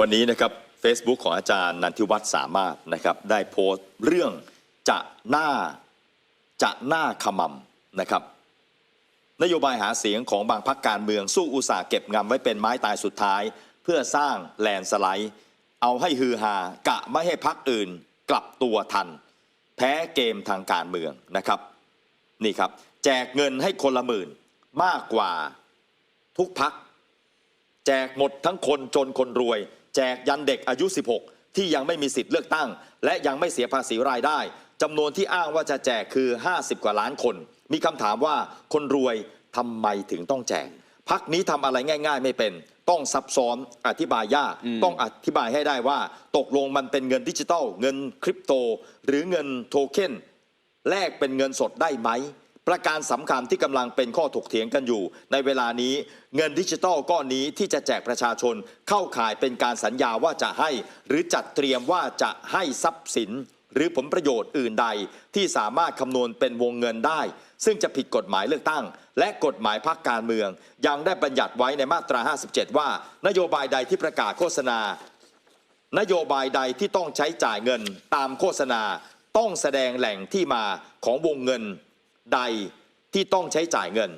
วันนี้นะครับ Facebook ของอาจารย์นันทิวัฒน์สามารถนะครับได้โพสต์เรื่องจะหน้าจะหน้าขมำนะครับ นโยบายหาเสียงของบางพักการเมืองสู้อุตสาห์เก็บงำไว้เป็นไม้ตายสุดท้าย เพื่อสร้างแลนสไลด์ เอาให้ฮือฮากะไม่ให้พักอื่น กลับตัวทัน แพ้เกมทางการเมืองนะครับนี่ครับ แจกเงินให้คนละหมื่นมากกว่าทุกพัก แจกหมดทั้งคนจนคนรวย แจกยันเด็กอายุ 16 ที่ยังไม่มีสิทธิ์เลือกตั้ง และยังไม่เสียภาษีรายได้จำนวนที่อ้างว่าจะแจกคือ 50 กว่าล้านคน มีคำถามว่าคนรวยทำไมถึงต้องแจกพักนี้ทำอะไรง่าย ๆ ไม่เป็น ต้องซับซ้อนอธิบายยากต้องอธิบายให้ได้ว่า ตกลงมันเป็นเงินดิจิทัลเงินคริปโต หรือเงินโทเค็นแลกเป็นเงินสดได้ไหม ประการสำคัญที่กำลังเป็นข้อถกเถียงกันอยู่ ในเวลานี้เงินดิจิทัลก้อนนี้ที่จะแจกประชาชนเข้าข่ายเป็นการสัญญาว่าจะให้ หรือจัดเตรียมว่าจะให้ทรัพย์สิน หรือผลประโยชน์อื่นใด ที่สามารถคำนวณเป็นวงเงินได้ ซึ่งจะผิดกฎหมายเลือกตั้ง และกฎหมายพรรคการเมือง ยังได้บัญญัติไว้ในมาตรา 57 ว่า นโยบายใดที่ประกาศโฆษณา นโยบายใดที่ต้องใช้จ่ายเงินตามโฆษณา ต้องแสดงแหล่งที่มาของวงเงิน ใดที่ต้องใช้จ่ายเงิน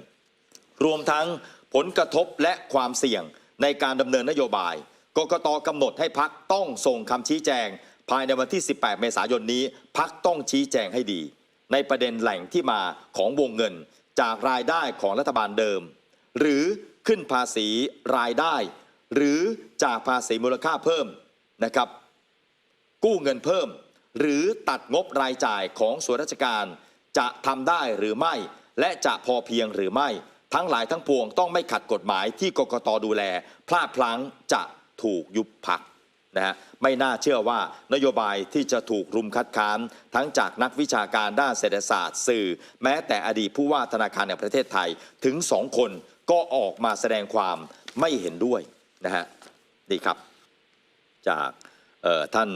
รวมทั้งผลกระทบและความเสี่ยงในการดำเนินนโยบาย กกตกำหนดให้พักต้องส่งคำชี้แจง ภายในวันที่ 18 เมษายนนี้ พักต้องชี้แจงให้ดี ในประเด็นแหล่งที่มาของวงเงินจากรายได้ของรัฐบาลเดิม หรือขึ้นภาษีรายได้ หรือจากภาษีมูลค่าเพิ่มนะครับ กู้เงินเพิ่ม หรือตัดงบรายจ่ายของส่วนราชการ จะทำได้หรือไม่ และจะพอเพียงหรือไม่ ทั้งหลายทั้งปวงต้องไม่ขัดกฎหมายที่กกตดูแล พลาดพลั้งจะถูกยุบพักนะฮะไม่น่าเชื่อว่านโยบายที่จะถูกรุมคัดค้าน ทั้งจากนักวิชาการด้านเศรษฐศาสตร์สื่อ แม้แต่อดีตผู้ว่าธนาคารแห่งประเทศไทยถึงสองคนก็ออกมาแสดงความไม่เห็นด้วยนะฮะนี่ครับ จากเอ่อท่าน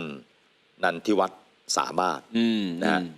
นันทิวัฒน์สามารถอืมนะฮะอืม